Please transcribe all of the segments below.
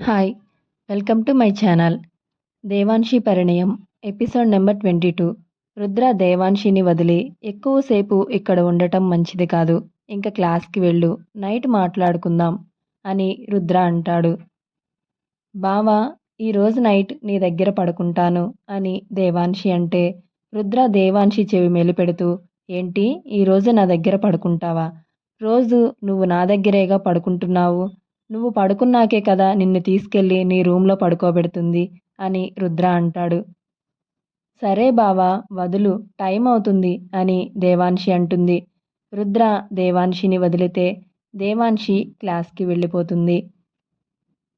Hi welcome to my channel Devanshi Parinayam episode number twenty two Rudra దేవాన్షిని వదిలి ఎక్కువసేపు ఇక్కడ ఉండటం మంచిది కాదు. ఇంకా క్లాస్కి వెళ్ళు నైట్ మాట్లాడుకుందాం అని రుద్ర అంటాడు. బావా ఈరోజు నైట్ నీ దగ్గర పడుకుంటాను అని దేవాన్షి అంటే రుద్ర దేవాన్షి చెవి మెలిపెడుతూ ఏంటి ఈరోజు నా దగ్గర పడుకుంటావా? రోజు నువ్వు నా దగ్గరేగా పడుకుంటున్నావు? నువ్వు పడుకున్నాకే కదా నిన్ను తీసుకెళ్ళి నీ రూమ్లో పడుకోబెడుతుంది అని రుద్ర అంటాడు. సరే బావా వదులు టైం అవుతుంది అని దేవాన్షి అంటుంది. రుద్ర దేవాన్షిని వదిలితే దేవాన్షి క్లాస్కి వెళ్ళిపోతుంది.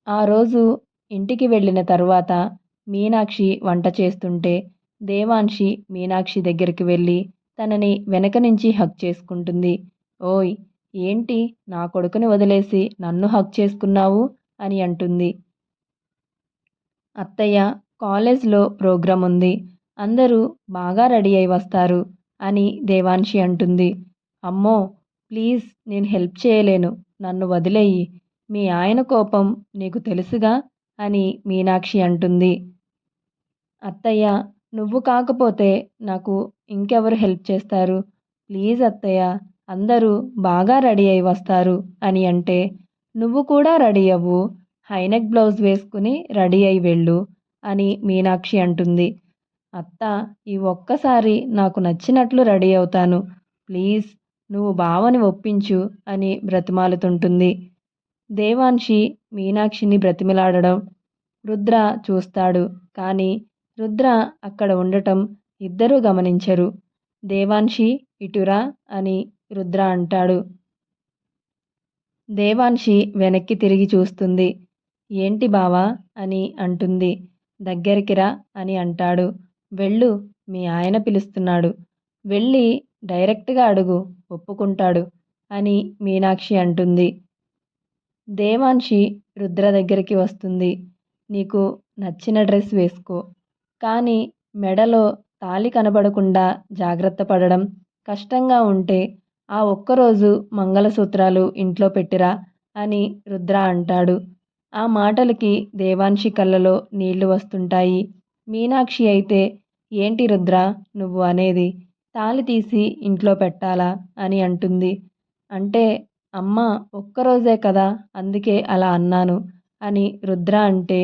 ఆ రోజు ఇంటికి వెళ్ళిన తరువాత మీనాక్షి వంట చేస్తుంటే దేవాన్షి మీనాక్షి దగ్గరికి వెళ్ళి తనని వెనక నుంచి హక్ చేసుకుంటుంది. ఓయ్ ఏంటి నా కొడుకుని వదిలేసి నన్ను హక్ చేసుకున్నావు? అని అంటుంది. అత్తయ్య కాలేజ్లో ప్రోగ్రాం ఉంది. అందరూ బాగా రెడీ అయి వస్తారు అని దేవాన్షి అంటుంది. అమ్మో ప్లీజ్ నేను హెల్ప్ చేయలేను. నన్ను వదిలేయి. మీ ఆయన కోపం నీకు తెలుసుగా? అని మీనాక్షి అంటుంది. అత్తయ్య నువ్వు కాకపోతే నాకు ఇంకెవరు హెల్ప్ చేస్తారు? ప్లీజ్ అత్తయ్య అందరూ బాగా రెడీ అయి వస్తారు అని అంటే నువ్వు కూడా రెడీ అవ్వు హైనెక్ బ్లౌజ్ వేసుకుని రెడీ అయి వెళ్ళు అని మీనాక్షి అంటుంది. అత్త ఈ ఒక్కసారి నాకు నచ్చినట్లు రెడీ అవుతాను. ప్లీజ్ నువ్వు బావని ఒప్పించు అని బ్రతిమాలుతుంటుంది. దేవాన్షి మీనాక్షిని బ్రతిమిలాడడం రుద్ర చూస్తాడు కానీ రుద్ర అక్కడ ఉండటం ఇద్దరూ గమనించరు. దేవాన్షి ఇటురా అని రుద్ర అంటాడు. దేవాన్షి వెనక్కి తిరిగి చూస్తుంది. ఏంటి బావా? అని అంటుంది. దగ్గరికి రా అని అంటాడు. వెళ్ళు మీ ఆయన పిలుస్తున్నాడు. వెళ్ళి డైరెక్ట్గా అడుగు ఒప్పుకుంటాడు అని మీనాక్షి అంటుంది. దేవాన్షి రుద్ర దగ్గరికి వస్తుంది. నీకు నచ్చిన డ్రెస్ వేసుకో. కానీ మెడలో తాళి కనబడకుండా జాగ్రత్త పడడం కష్టంగా ఉంటే ఆ ఒక్కరోజు మంగళసూత్రాలు ఇంట్లో పెట్టిరా అని రుద్ర అంటాడు. ఆ మాటలకి దేవాన్షి కళ్ళలో నీళ్ళు వస్తుంటాయి. మీనాక్షి అయితే ఏంటి రుద్ర నువ్వు అనేది తాళి తీసి ఇంట్లో పెట్టాలా? అని అంటుంది. అంటే అమ్మ ఒక్కరోజే కదా అందుకే అలా అన్నాను అని రుద్ర అంటే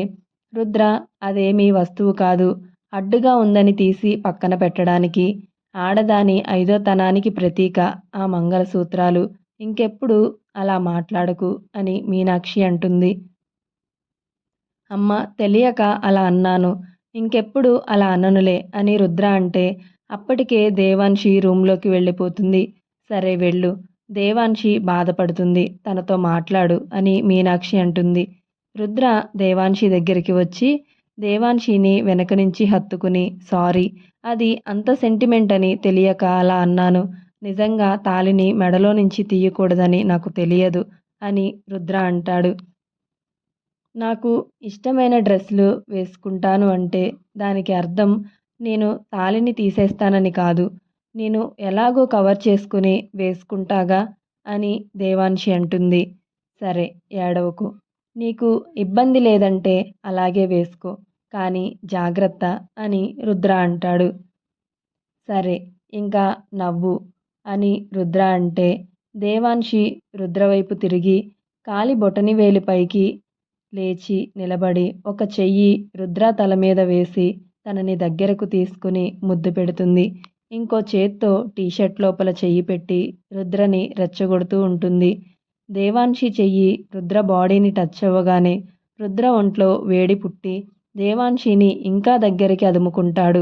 రుద్ర అదేమీ వస్తువు కాదు. అడ్డుగా ఉందని తీసి పక్కన పెట్టడానికి ఆడదాని ఐదోతనానికి ప్రతీక ఆ మంగళసూత్రాలు. ఇంకెప్పుడు అలా మాట్లాడకు అని మీనాక్షి అంటుంది. అమ్మ తెలియక అలా అన్నాను. ఇంకెప్పుడు అలా అననులే అని రుద్ర అంటే అప్పటికే దేవాన్షి రూంలోకి వెళ్ళిపోతుంది. సరే వెళ్ళు. దేవాన్షి బాధపడుతుంది. తనతో మాట్లాడు అని మీనాక్షి అంటుంది. రుద్ర దేవాన్షి దగ్గరికి వచ్చి దేవాన్షిని వెనక నుంచి హత్తుకుని సారీ అది అంత సెంటిమెంట్ అని తెలియక అలా అన్నాను. నిజంగా తాలిని మెడలో నుంచి తీయకూడదని నాకు తెలియదు అని రుద్ర అంటాడు. నాకు ఇష్టమైన డ్రెస్సులు వేసుకుంటాను అంటే దానికి అర్థం నేను తాలిని తీసేస్తానని కాదు. నేను ఎలాగో కవర్ చేసుకుని వేసుకుంటాగా అని దేవాన్షి అంటుంది. సరే ఏడవకు. నీకు ఇబ్బంది లేదంటే అలాగే వేసుకో. కానీ జాగ్రత్త అని రుద్ర అంటాడు. సరే ఇంకా నవ్వు అని రుద్ర అంటే దేవాన్షి రుద్రవైపు తిరిగి కాలి బొటని వేలి పైకి లేచి నిలబడి ఒక చెయ్యి రుద్ర తల మీద వేసి తనని దగ్గరకు తీసుకుని ముద్దు పెడుతుంది. ఇంకో చేత్తో టీషర్ట్ లోపల చెయ్యి పెట్టి రుద్రని రెచ్చగొడుతూ ఉంటుంది. దేవాన్షి చెయ్యి రుద్ర బాడీని టచ్ అవ్వగానే రుద్ర ఒంట్లో వేడి పుట్టి దేవాన్షిని ఇంకా దగ్గరికి అదుముకుంటాడు.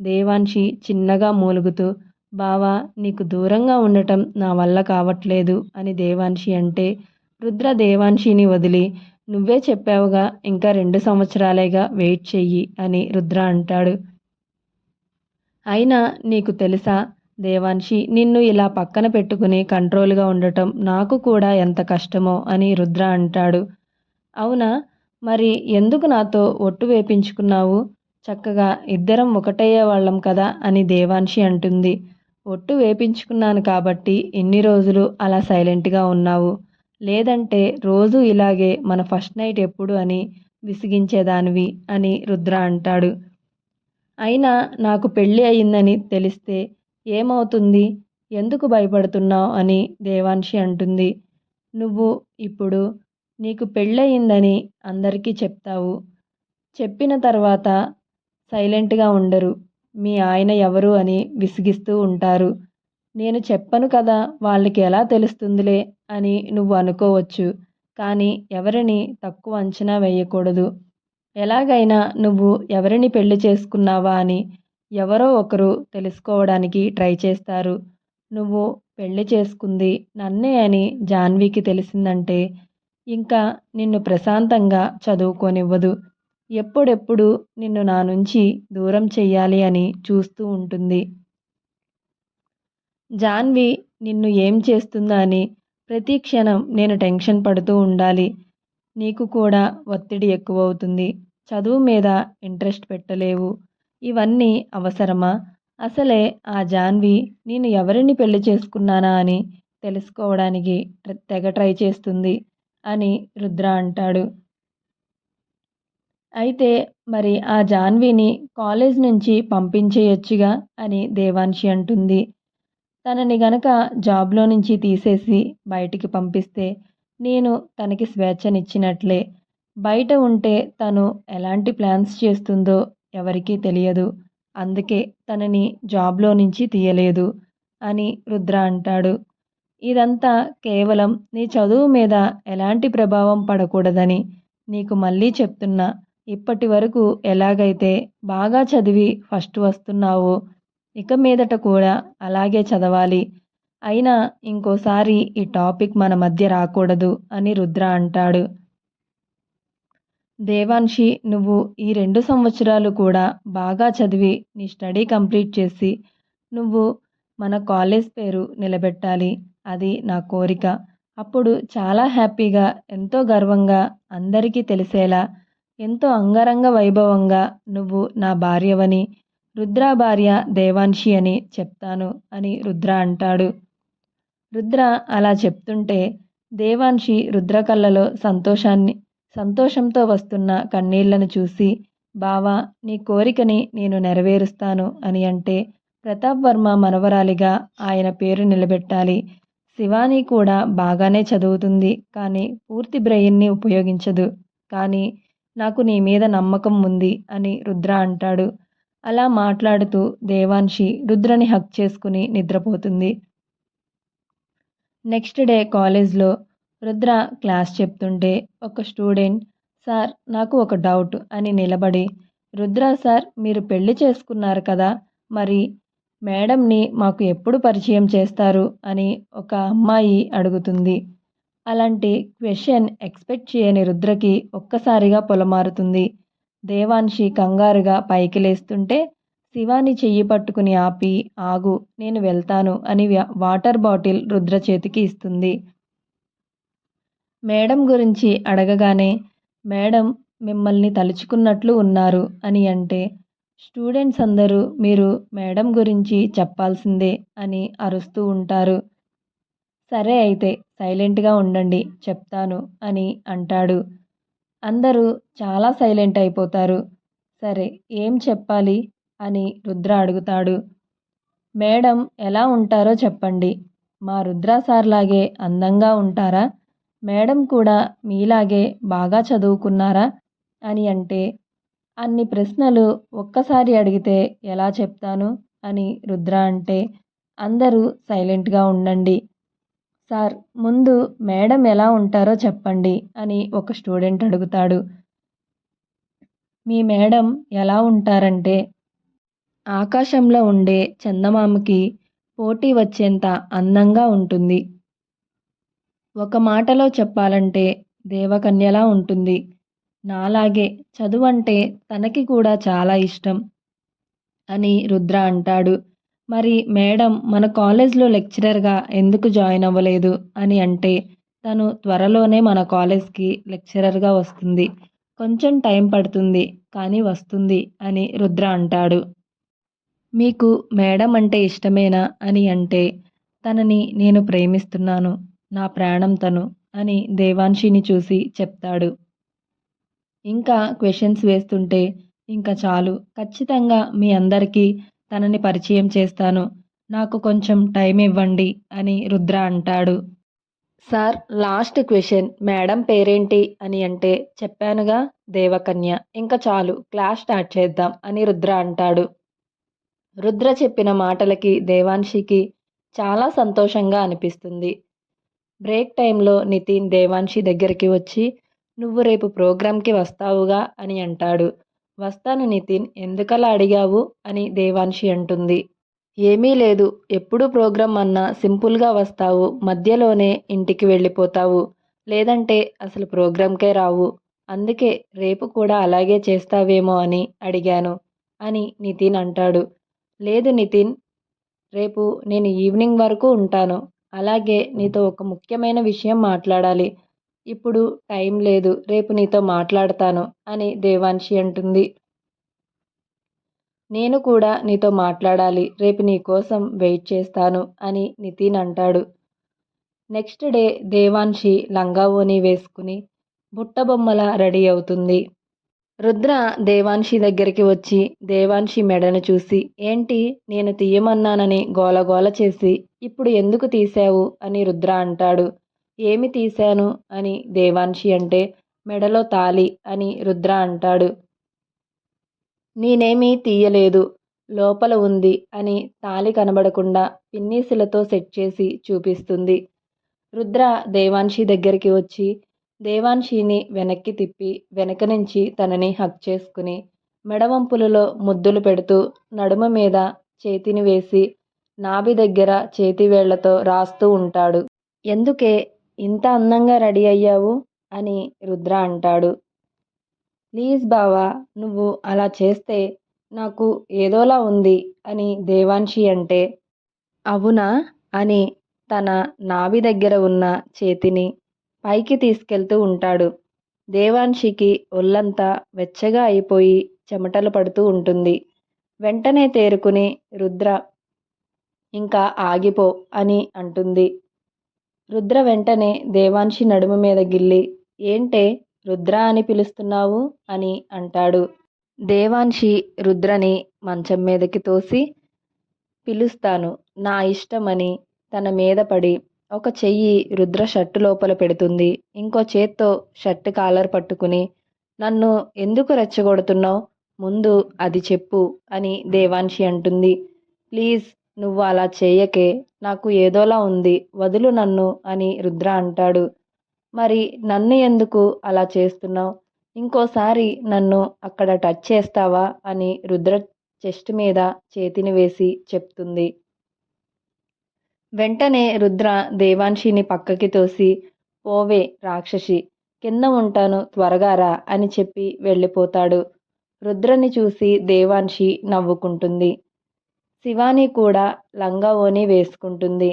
దేవాన్షి చిన్నగా మూలుగుతూ బావా నీకు దూరంగా ఉండటం నా వల్ల కావట్లేదు అని దేవాన్షి అంటే రుద్ర దేవాన్షిని వదిలి నువ్వే చెప్పావుగా ఇంకా రెండు సంవత్సరాలేగా వెయిట్ చెయ్యి అని రుద్ర అంటాడు. అయినా నీకు తెలుసా దేవాన్షి నిన్ను ఇలా పక్కన పెట్టుకుని కంట్రోల్గా ఉండటం నాకు కూడా ఎంత కష్టమో అని రుద్ర అంటాడు. అవునా? మరి ఎందుకు నాతో ఒట్టు వేపించుకున్నావు? చక్కగా ఇద్దరం ఒకటయ్యే వాళ్ళం కదా అని దేవాన్షి అంటుంది. ఒట్టు వేపించుకున్నాను కాబట్టి ఇన్ని రోజులు అలా సైలెంట్గా ఉన్నావు. లేదంటే రోజూ ఇలాగే మన ఫస్ట్ నైట్ ఎప్పుడు అని విసిగించేదానివి అని రుద్ర అంటాడు. అయినా నాకు పెళ్ళి అయిందని తెలిస్తే ఏమవుతుంది? ఎందుకు భయపడుతున్నావు? అని దేవాన్షి అంటుంది. నువ్వు ఇప్పుడు నీకు పెళ్ళయిందని అందరికీ చెప్తావు. చెప్పిన తర్వాత సైలెంట్గా ఉండరు. మీ ఆయన ఎవరు అని విసిగిస్తూ ఉంటారు. నేను చెప్పను కదా వాళ్ళకి ఎలా తెలుస్తుందిలే అని నువ్వు అనుకోవచ్చు. కానీ ఎవరిని తక్కువ అంచనా వేయకూడదు. ఎలాగైనా నువ్వు ఎవరిని పెళ్ళి చేసుకున్నావా అని ఎవరో ఒకరు తెలుసుకోవడానికి ట్రై చేస్తారు. నువ్వు పెళ్ళి చేసుకుంది నన్నే అని జాన్వీకి తెలిసిందంటే ఇంకా నిన్ను ప్రశాంతంగా చదువుకోనివ్వదు. ఎప్పుడెప్పుడు నిన్ను నా నుంచి దూరం చెయ్యాలి అని చూస్తూ ఉంటుంది. జాన్వి నిన్ను ఏం చేస్తుందా అని ప్రతి క్షణం నేను టెన్షన్ పడుతూ ఉండాలి. నీకు కూడా ఒత్తిడి ఎక్కువవుతుంది. చదువు మీద ఇంట్రెస్ట్ పెట్టలేవు. ఇవన్నీ అవసరమా? అసలే ఆ జాన్వి నేను ఎవరిని పెళ్ళి చేసుకున్నానా అని తెలుసుకోవడానికి తెగ ట్రై చేస్తుంది అని రుద్ర అంటాడు. అయితే మరి ఆ జాన్విని కాలేజ్ నుంచి పంపించేయొచ్చుగా అని దేవాన్షి అంటుంది. తనని గనక జాబ్లో నుంచి తీసేసి బయటికి పంపిస్తే నేను తనకి స్వేచ్ఛనిచ్చినట్లే. బయట ఉంటే తను ఎలాంటి ప్లాన్స్ చేస్తుందో ఎవరికీ తెలియదు. అందుకే తనని జాబ్లో నుంచి తీయలేదు అని రుద్ర అంటాడు. ఇదంతా కేవలం నీ చదువు మీద ఎలాంటి ప్రభావం పడకూడదని నీకు మళ్ళీ చెప్తున్నా. ఇప్పటి వరకు ఎలాగైతే బాగా చదివి ఫస్ట్ వస్తున్నావో ఇక మీదట కూడా అలాగే చదవాలి. అయినా ఇంకోసారి ఈ టాపిక్ మన మధ్య రాకూడదు అని రుద్ర అంటాడు. దేవాన్షి నువ్వు ఈ రెండు సంవత్సరాలు కూడా బాగా చదివి నీ స్టడీ కంప్లీట్ చేసి నువ్వు మన కాలేజ్ పేరు నిలబెట్టాలి. అది నా కోరిక. అప్పుడు చాలా హ్యాపీగా ఎంతో గర్వంగా అందరికీ తెలిసేలా ఎంతో అంగరంగ వైభవంగా నువ్వు నా భార్యవని రుద్ర భార్య దేవాన్షి అని చెప్తాను అని రుద్ర అంటాడు. రుద్ర అలా చెప్తుంటే దేవాన్షి రుద్ర కళ్ళలో సంతోషాన్ని సంతోషంతో వస్తున్న కన్నీళ్ళను చూసి బావా నీ కోరికని నేను నెరవేరుస్తాను అని అంటే ప్రతాప్ వర్మ మనవరాలిగా ఆయన పేరు నిలబెట్టాలి. శివాని కూడా బాగానే చదువుతుంది కానీ పూర్తి బ్రెయిన్ని ఉపయోగించదు. కానీ నాకు నీ మీద నమ్మకం ఉంది అని రుద్ర అంటాడు. అలా మాట్లాడుతూ దేవాన్షి రుద్రని హక్ చేసుకుని నిద్రపోతుంది. నెక్స్ట్ డే కాలేజ్లో రుద్ర క్లాస్ చెప్తుంటే ఒక స్టూడెంట్ సార్ నాకు ఒక డౌట్ అని నిలబడి రుద్ర సార్ మీరు పెళ్ళి చేసుకున్నారు కదా మరి మేడంని మాకు ఎప్పుడు పరిచయం చేస్తారు? అని ఒక అమ్మాయి అడుగుతుంది. అలాంటి క్వశ్చన్ ఎక్స్పెక్ట్ చేయని రుద్రకి ఒక్కసారిగా పొలమారుతుంది. దేవాన్షి కంగారుగా పైకి లేస్తుంటే శివాని చెయ్యి పట్టుకుని ఆపి ఆగు నేను వెళ్తాను అని వాటర్ బాటిల్ రుద్ర చేతికి ఇస్తుంది. మేడం గురించి అడగగానే మేడం మిమ్మల్ని తలుచుకున్నట్లు ఉన్నారు అని అంటే స్టూడెంట్స్ అందరూ మీరు మేడం గురించి చెప్పాల్సిందే అని అరుస్తూ ఉంటారు. సరే అయితే సైలెంట్గా ఉండండి చెప్తాను అని అంటాడు. అందరూ చాలా సైలెంట్ అయిపోతారు. సరే ఏం చెప్పాలి? అని రుద్ర అడుగుతాడు. మేడం ఎలా ఉంటారో చెప్పండి. మా రుద్ర సార్ లాగే అందంగా ఉంటారా? మేడం కూడా మీలాగే బాగా చదువుకున్నారా? అని అంటే అన్ని ప్రశ్నలు ఒక్కసారి అడిగితే ఎలా చెప్తాను? అని రుద్ర అంటే అందరూ సైలెంట్గా ఉండండి. సార్ ముందు మేడం ఎలా ఉంటారో చెప్పండి అని ఒక స్టూడెంట్ అడుగుతాడు. మీ మేడం ఎలా ఉంటారంటే ఆకాశంలో ఉండే చందమామకి పోటీ వచ్చేంత అందంగా ఉంటుంది. ఒక మాటలో చెప్పాలంటే దేవకన్యలా ఉంటుంది. నాలాగే చదువంటే తనకి కూడా చాలా ఇష్టం అని రుద్ర అంటాడు. మరి మేడం మన కాలేజ్లో లెక్చరర్గా ఎందుకు జాయిన్ అవ్వలేదు అని అంటే తను త్వరలోనే మన కాలేజ్కి లెక్చరర్గా వస్తుంది. కొంచెం టైం పడుతుంది కానీ వస్తుంది అని రుద్ర అంటాడు. మీకు మేడం అంటే ఇష్టమేనా అని అంటే తనని నేను ప్రేమిస్తున్నాను. నా ప్రాణం తను అని దేవాన్షిని చూసి చెప్తాడు. ఇంకా క్వశ్చన్స్ వేస్తుంటే ఇంకా చాలు. ఖచ్చితంగా మీ అందరికీ తనని పరిచయం చేస్తాను. నాకు కొంచెం టైం ఇవ్వండి అని రుద్ర అంటాడు. Sir last question. మేడం పేరేంటి అని అంటే చెప్పానుగా దేవకన్య. ఇంకా చాలు. క్లాస్ స్టార్ట్ చేద్దాం అని రుద్ర అంటాడు. రుద్ర చెప్పిన మాటలకి దేవాన్షికి చాలా సంతోషంగా అనిపిస్తుంది. బ్రేక్ టైంలో నితిన్ దేవాన్షి దగ్గరికి వచ్చి నువ్వు రేపు ప్రోగ్రాంకి వస్తావుగా అని అంటాడు. వస్తాను నితిన్ ఎందుకలా అడిగావు? అని దేవాన్షి అంటుంది. ఏమీ లేదు ఎప్పుడు ప్రోగ్రాం అన్నా సింపుల్గా వస్తావు మధ్యలోనే ఇంటికి వెళ్ళిపోతావు. లేదంటే అసలు ప్రోగ్రాంకే రావు. అందుకే రేపు కూడా అలాగే చేస్తావేమో అని అడిగాను అని నితిన్ అంటాడు. లేదు నితిన్ రేపు నేను ఈవినింగ్ వరకు ఉంటాను. అలాగే నీతో ఒక ముఖ్యమైన విషయం మాట్లాడాలి. ఇప్పుడు టైం లేదు రేపు నీతో మాట్లాడతాను అని దేవాన్షి అంటుంది. నేను కూడా నీతో మాట్లాడాలి రేపు నీ కోసం వెయిట్ చేస్తాను అని నితిన్ అంటాడు. నెక్స్ట్ డే దేవాన్షి లంగా ఓని వేసుకుని బుట్టబొమ్మల రెడీ అవుతుంది. రుద్ర దేవాన్షి దగ్గరికి వచ్చి దేవాన్షి మెడను చూసి ఏంటి? నేను తీయమన్నానని గోలగోల చేసి ఇప్పుడు ఎందుకు తీశావు? అని రుద్ర అంటాడు. ఏమి తీశాను? అని దేవాన్షి అంటే మెడలో తాలి అని రుద్ర అంటాడు. నేనేమీ తీయలేదు. లోపల ఉంది అని తాలి కనబడకుండా పిన్నీసులతో సెట్ చేసి చూపిస్తుంది. రుద్ర దేవాన్షి దగ్గరికి వచ్చి దేవాన్షిని వెనక్కి తిప్పి వెనక నుంచి తనని హక్ చేసుకుని మెడవంపులలో ముద్దులు పెడుతూ నడుమ మీద చేతిని వేసి నాభి దగ్గర చేతివేళ్ళతో రాస్తూ ఉంటాడు. ఎందుకే ఇంత అందంగా రెడీ అయ్యావు? అని రుద్ర అంటాడు. ప్లీజ్ బావా నువ్వు అలా చేస్తే నాకు ఏదోలా ఉంది అని దేవాన్షి అంటే అవునా? అని తన నాభి దగ్గర ఉన్న చేతిని పైకి తీసుకెళ్తూ ఉంటాడు. దేవాన్షికి ఒళ్ళంతా వెచ్చగా అయిపోయి చెమటలు పడుతూ ఉంటుంది. వెంటనే తేరుకుని రుద్ర ఇంకా ఆగిపో అని అంటుంది. రుద్ర వెంటనే దేవాన్షి నడుము మీద గిల్లి ఏంటే రుద్ర అని పిలుస్తున్నావు? అని అంటాడు. దేవాన్షి రుద్రని మంచం మీదకి తోసి పిలుస్తాను నా ఇష్టమని తన మీద పడి ఒక చెయ్యి రుద్ర షర్టు లోపల పెడుతుంది. ఇంకో చేత్తో షర్ట్ కాలర్ పట్టుకుని నన్ను ఎందుకు రెచ్చగొడుతున్నావు? ముందు అది చెప్పు అని దేవాన్షి అంటుంది. ప్లీజ్ నువ్వు అలా చేయకే నాకు ఏదోలా ఉంది వదులు నన్ను అని రుద్ర అంటాడు. మరి నన్ను ఎందుకు అలా చేస్తున్నావు? ఇంకోసారి నన్ను అక్కడ టచ్ చేస్తావా? అని రుద్ర చెస్ట్ మీద చేతిని వేసి చెప్తుంది. వెంటనే రుద్ర దేవాన్షిని పక్కకి తోసి పోవే రాక్షసి కింద ఉంటాను త్వరగా రా అని చెప్పి వెళ్ళిపోతాడు. రుద్రని చూసి దేవాన్షి నవ్వుకుంటుంది. శివాని కూడా లంగా ఓని వేసుకుంటుంది.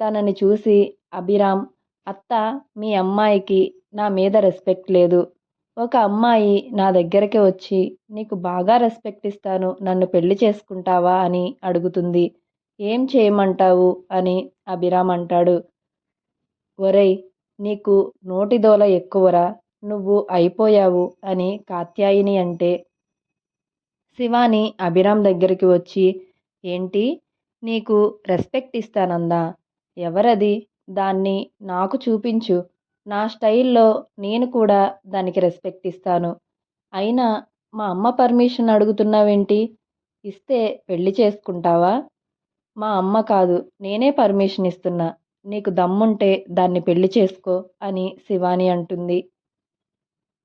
తనని చూసి అభిరామ్ అత్త మీ అమ్మాయికి నా మీద రెస్పెక్ట్ లేదు. ఒక అమ్మాయి నా దగ్గరికి వచ్చి నీకు బాగా రెస్పెక్ట్ ఇస్తాను నన్ను పెళ్ళి చేసుకుంటావా అని అడుగుతుంది. ఏం చేయమంటావు? అని అభిరామ్ అంటాడు. ఒరేయ్ నీకు నోటిదోల ఎక్కువరా? నువ్వు అయిపోయావు అని కాత్యాయిని అంటే. శివాని అభిరామ్ దగ్గరికి వచ్చి ఏంటి? నీకు రెస్పెక్ట్ ఇస్తానందా ఎవరది? దాన్ని నాకు చూపించు. నా స్టైల్లో నేను కూడా దానికి రెస్పెక్ట్ ఇస్తాను. అయినా మా అమ్మ పర్మిషన్ అడుగుతున్నావేంటి? ఇస్తే పెళ్ళి చేసుకుంటావా? మా అమ్మ కాదు నేనే పర్మిషన్ ఇస్తున్నా. నీకు దమ్ముంటే దాన్ని పెళ్ళి చేసుకో అని శివాని అంటుంది.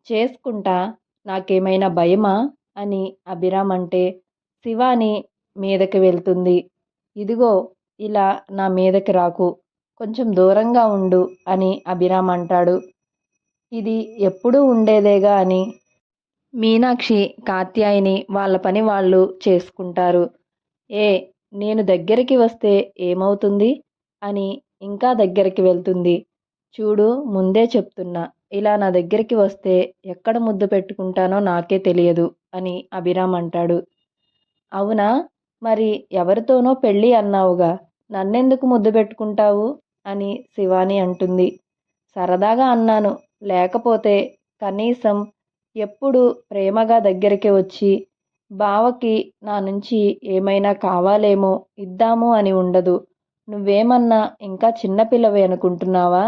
చేసుకుంటా నాకేమైనా భయమా? అని అభిరామ్ అంటే శివాని మీదకి వెళ్తుంది. ఇదిగో ఇలా నా మీదకి రాకు. కొంచెం దూరంగా ఉండు అని అభిరామ్ అంటాడు. ఇది ఎప్పుడూ ఉండేదేగా అని మీనాక్షి కాత్యాయిని వాళ్ళ పని వాళ్ళు చేసుకుంటారు. ఏ నేను దగ్గరికి వస్తే ఏమవుతుంది? అని ఇంకా దగ్గరికి వెళ్తుంది. చూడు ముందే చెప్తున్నా. ఇలా నా దగ్గరికి వస్తే ఎక్కడ ముద్దు పెట్టుకుంటానో నాకే తెలియదు అని అభిరామ్ అంటాడు. అవునా? మరి ఎవరితోనో పెళ్ళి అన్నావుగా. నన్నెందుకు ముద్దు పెట్టుకుంటావు? అని శివాని అంటుంది. సరదాగా అన్నాను. లేకపోతే కనీసం ఎప్పుడు ప్రేమగా దగ్గరికి వచ్చి బావకి నా నుంచి ఏమైనా కావాలేమో ఇద్దాము అని ఉండదు. నువ్వేమన్నా ఇంకా చిన్నపిల్లవి అనుకుంటున్నావా?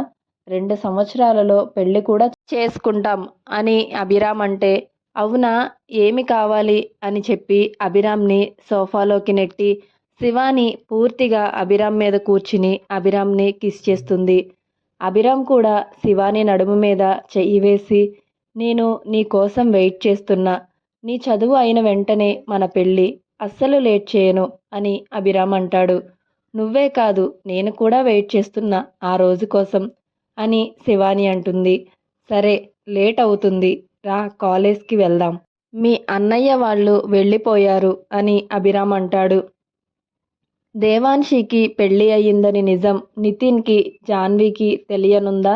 రెండు సంవత్సరాలలో పెళ్ళి కూడా చేసుకుంటాం అని అభిరామ్ అంటే అవునా? ఏమి కావాలి? అని చెప్పి అభిరామ్ని సోఫాలోకి నెట్టి శివాని పూర్తిగా అభిరామ్ మీద కూర్చుని అభిరామ్ని కిస్ చేస్తుంది. అభిరామ్ కూడా శివాని నడుము మీద చెయ్యి వేసి నేను నీ కోసం వెయిట్ చేస్తున్నా. నీ చదువు అయిన వెంటనే మన పెళ్ళి అస్సలు లేట్ చేయను అని అభిరామ్ అంటాడు. నువ్వే కాదు నేను కూడా వెయిట్ చేస్తున్నా ఆ రోజు కోసం అని శివాని అంటుంది. సరే లేట్ అవుతుంది. రా కాలేజ్కి వెళ్దాం. మీ అన్నయ్య వాళ్ళు వెళ్ళిపోయారు అని అభిరామ్ అంటాడు. దేవాన్షికి పెళ్ళి అయ్యిందని నిజం నితిన్కి జాన్వీకి తెలియనుందా?